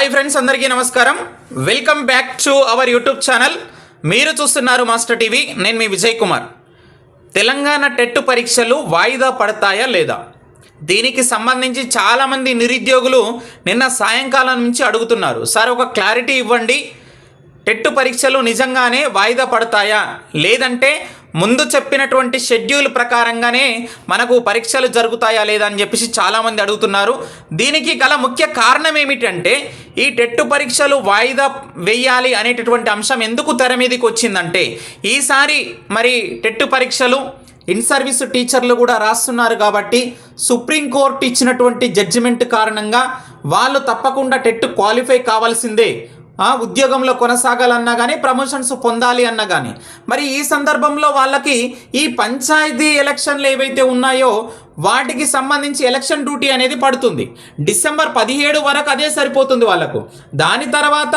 Hi friends అందరికీ నమస్కారం. Welcome back to our YouTube channel మీరు చూస్తున్నారు మాస్టర్ టీవీ నేను మీ విజయ్ కుమార్. తెలంగాణ టెట్ పరీక్షలు వాయిదా పడతాయా లేదా? దీనికి సంబంధించి చాలామంది నిరుద్యోగులు నిన్న సాయంకాలం నుంచి అడుగుతున్నారు. సార్ ఒక క్లారిటీ ఇవ్వండి. టెట్ పరీక్షలు నిజంగానే వాయిదా పడతాయా? లేదంటే ముందు చెప్పినటువంటి షెడ్యూల్ ప్రకారంగానే మనకు పరీక్షలు జరుగుతాయా లేదా అని చెప్పేసి చాలామంది అడుగుతున్నారు. దీనికి గల ముఖ్య కారణం ఏమిటంటే ఈ టెట్టు పరీక్షలు వాయిదా వేయాలి అనేటటువంటి అంశం ఎందుకు తెర మీదకి వచ్చిందంటే ఈసారి మరి టెట్టు పరీక్షలు ఇన్ సర్వీస్ టీచర్లు కూడా రాస్తున్నారు కాబట్టి సుప్రీంకోర్టు ఇచ్చినటువంటి జడ్జిమెంట్ కారణంగా వాళ్ళు తప్పకుండా టెట్ క్వాలిఫై కావాల్సిందే. ఉద్యోగంలో కొనసాగాలన్నా కానీ ప్రమోషన్స్ పొందాలి అన్నా కానీ మరి ఈ సందర్భంలో వాళ్ళకి ఈ పంచాయతీ ఎలక్షన్లు ఏవైతే ఉన్నాయో వాటికి సంబంధించి ఎలక్షన్ డ్యూటీ అనేది పడుతుంది. డిసెంబర్ పదిహేడు వరకు అదే సరిపోతుంది వాళ్ళకు. దాని తర్వాత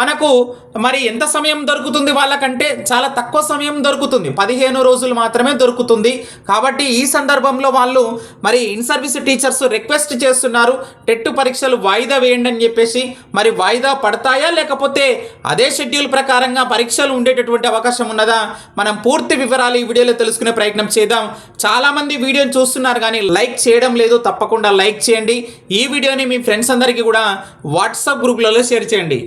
మనకు మరి ఎంత సమయం దొరుకుతుంది వాళ్ళకంటే చాలా తక్కువ సమయం దొరుకుతుంది. పదిహేను రోజులు మాత్రమే దొరుకుతుంది. కాబట్టి ఈ సందర్భంలో వాళ్ళు మరి ఇన్ సర్వీస్ టీచర్స్ రిక్వెస్ట్ చేస్తున్నారు. టెట్ పరీక్షలు వాయిదా వేయండి అని చెప్పేసి మరి వాయిదా పడతాయా? లేకపోతే అదే షెడ్యూల్ ప్రకారంగా పరీక్షలు ఉండేటటువంటి అవకాశం ఉన్నదా? మనం పూర్తి వివరాలు ఈ వీడియోలో తెలుసుకునే ప్రయత్నం చేద్దాం. చాలామంది వీడియోని చూస్తున్నారు. కానీ లైక్ చేయడం లేదు తప్పకుండా లైక్ చేయండి. ఈ వీడియోని మీ ఫ్రెండ్స్ అందరికీ కూడా వాట్సాప్ గ్రూప్లలో షేర్ చేయండి.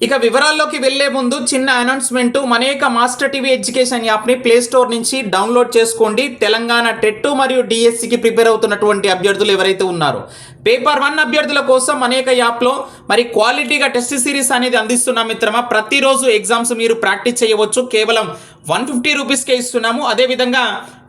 ఇక వివరాల్లోకి వెళ్ళే ముందు చిన్న అనౌన్స్మెంట్. మనేక మాస్టర్ టీవీ ఎడ్యుకేషన్ యాప్ని ప్లే స్టోర్ నుంచి డౌన్లోడ్ చేసుకోండి. తెలంగాణ టెట్టు మరియు డిఎస్సికి ప్రిపేర్ అవుతున్నటువంటి అభ్యర్థులు ఎవరైతే ఉన్నారో. పేపర్ వన్ అభ్యర్థుల కోసం అనేక యాప్లో మరి క్వాలిటీగా టెస్ట్ సిరీస్ అనేది అందిస్తున్నాం మిత్రమా ప్రతిరోజు ఎగ్జామ్స్ మీరు ప్రాక్టీస్ చేయవచ్చు. కేవలం వన్ ఫిఫ్టీ రూపీస్కే ఇస్తున్నాము. అదేవిధంగా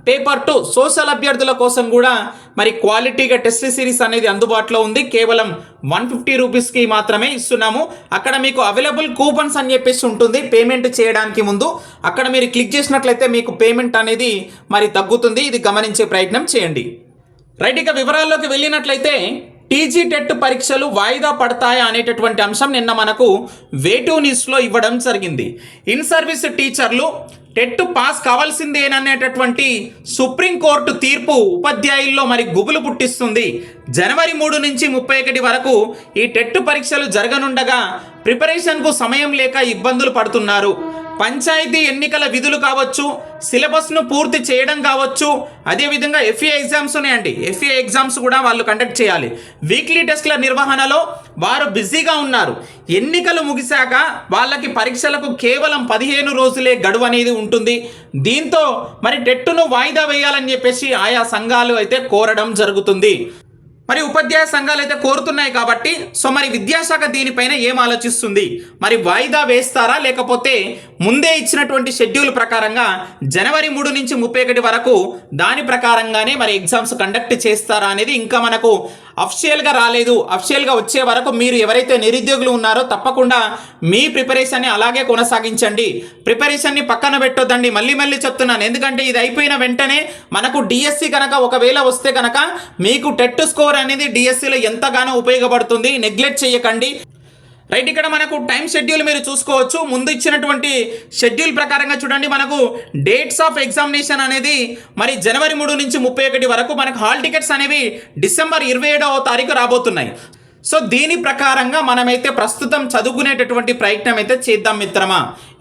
పేపర్ టూ సోషల్ అభ్యర్థుల కోసం కూడా మరి క్వాలిటీగా టెస్ట్ సిరీస్ అనేది అందుబాటులో ఉంది. కేవలం వన్ ఫిఫ్టీ రూపీస్కి మాత్రమే ఇస్తున్నాము. అక్కడ మీకు అవైలబుల్ కూపన్స్ అని చెప్పేసి ఉంటుంది. పేమెంట్ చేయడానికి ముందు అక్కడ మీరు క్లిక్ చేసినట్లయితే మీకు పేమెంట్ అనేది మరి తగ్గుతుంది. ఇది గమనించే ప్రయత్నం చేయండి. రైట్ ఇక వివరాల్లోకి వెళ్ళినట్లయితే టీజీ టెట్ పరీక్షలు వాయిదా పడతాయా అనేటటువంటి అంశం నిన్న మనకు వేటూ న్యూస్లో ఇవ్వడం జరిగింది. ఇన్ సర్వీస్ టీచర్లు టెట్ పాస్ కావాల్సిందేననేటటువంటి సుప్రీంకోర్టు తీర్పు ఉపాధ్యాయుల్లో మరి గుబులు పుట్టిస్తుంది. జనవరి మూడు నుంచి ముప్పై ఒకటి వరకు ఈ టెట్ పరీక్షలు జరగనుండగా ప్రిపరేషన్కు సమయం లేక ఇబ్బందులు పడుతున్నారు. పంచాయతీ ఎన్నికల విధులు కావచ్చు సిలబస్ను పూర్తి చేయడం కావచ్చు అదేవిధంగా ఎఫ్ఏ ఎగ్జామ్స్ ఉన్నాయండి. ఎఫ్ఏ ఎగ్జామ్స్ కూడా వాళ్ళు కండక్ట్ చేయాలి. వీక్లీ టెస్ట్ల నిర్వహణలో వారు బిజీగా ఉన్నారు. ఎన్నికలు ముగిశాక వాళ్ళకి పరీక్షలకు కేవలం పదిహేను రోజులే గడువు అనేది ఉంటుంది. దీంతో మరి టెట్టును వాయిదా వేయాలని చెప్పేసి ఆయా సంఘాలు అయితే కోరడం జరుగుతుంది. మరి ఉపాధ్యాయ సంఘాలు అయితే కోరుతున్నాయి కాబట్టి సో మరి విద్యాశాఖ దీనిపైన ఏం ఆలోచిస్తుంది? మరి వాయిదా వేస్తారా? లేకపోతే ముందే ఇచ్చినటువంటి షెడ్యూల్ ప్రకారంగా జనవరి మూడు నుంచి ముప్పై ఒకటి వరకు దాని ప్రకారంగానే మరి ఎగ్జామ్స్ కండక్ట్ చేస్తారా అనేది ఇంకా మనకు అఫిషియల్గా రాలేదు. అఫిషియల్గా వచ్చే వరకు మీరు ఎవరైతే నిరుద్యోగులు ఉన్నారో తప్పకుండా మీ ప్రిపరేషన్ని అలాగే కొనసాగించండి. ప్రిపరేషన్ని పక్కన పెట్టొద్దండి. మళ్ళీ మళ్ళీ చెప్తున్నాను. ఎందుకంటే ఇది అయిపోయిన వెంటనే మనకు డిఎస్సి కనుక ఒకవేళ వస్తే కనుక మీకు టెట్ స్కోర్ అనేది డిఎస్సిలో ఎంతగానో ఉపయోగపడుతుంది. నెగ్లెక్ట్ చేయకండి. రైట్ ఇక్కడ మనకు టైం షెడ్యూల్ మీరు చూసుకోవచ్చు. ముందు ఇచ్చినటువంటి షెడ్యూల్ ప్రకారంగా చూడండి మనకు డేట్స్ ఆఫ్ ఎగ్జామినేషన్ అనేది మరి జనవరి మూడు నుంచి ముప్పై ఒకటి వరకు మనకు హాల్ టికెట్స్ అనేవి డిసెంబర్ ఇరవై ఏడవ తారీఖు రాబోతున్నాయి. సో దీని ప్రకారంగా మనమైతే ప్రస్తుతం చదువుకునేటటువంటి ప్రయత్నం అయితే చేద్దాం మిత్రమా.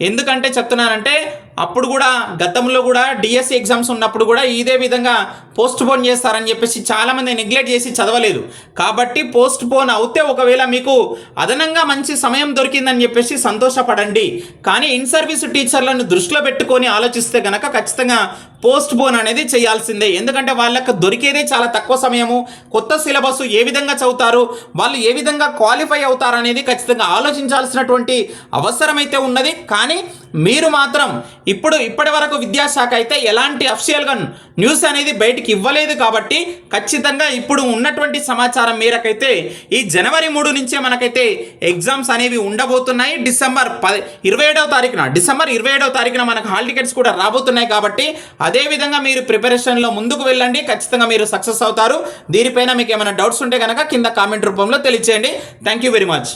ఎందుకంటే చెప్తున్నానంటే అప్పుడు కూడా గతంలో కూడా డిఎస్సి ఎగ్జామ్స్ ఉన్నప్పుడు కూడా ఇదే విధంగా పోస్ట్ పోన్ చేస్తారని చెప్పేసి చాలామంది నెగ్లెక్ట్ చేసి చదవలేదు. కాబట్టి పోస్ట్ పోన్ అవుతే ఒకవేళ మీకు అదనంగా మంచి సమయం దొరికిందని చెప్పేసి సంతోషపడండి. కానీ ఇన్ సర్వీస్ టీచర్లను దృష్టిలో పెట్టుకొని ఆలోచిస్తే కనుక ఖచ్చితంగా పోస్ట్ పోన్ అనేది చేయాల్సిందే. ఎందుకంటే వాళ్ళకి దొరికేదే చాలా తక్కువ సమయము. కొత్త సిలబస్ ఏ విధంగా చదువుతారు వాళ్ళు ఏ విధంగా క్వాలిఫై అవుతారు అనేది ఖచ్చితంగా ఆలోచించాల్సినటువంటి అవసరం అయితే ఉన్నది. కానీ మీరు మాత్రం ఇప్పుడు ఇప్పటి వరకు విద్యాశాఖ అయితే ఎలాంటి అఫిషియల్గా న్యూస్ అనేది బయటికి ఇవ్వలేదు కాబట్టి ఖచ్చితంగా ఇప్పుడు ఉన్నటువంటి సమాచారం మేరకైతే ఈ జనవరి మూడు నుంచే మనకైతే ఎగ్జామ్స్ అనేవి ఉండబోతున్నాయి. డిసెంబర్ పది ఇరవై ఏడవ తారీఖున డిసెంబర్ ఇరవై ఏడవ తారీఖున మనకు హాల్ టికెట్స్ కూడా రాబోతున్నాయి కాబట్టి అదే విధంగా మీరు ప్రిపరేషన్లో ముందుకు వెళ్ళండి. ఖచ్చితంగా మీరు సక్సెస్ అవుతారు. దీనిపైన మీకు ఏమైనా డౌట్స్ ఉంటే కనుక కింద కామెంట్ రూపంలో తెలియచేయండి. Thank you very much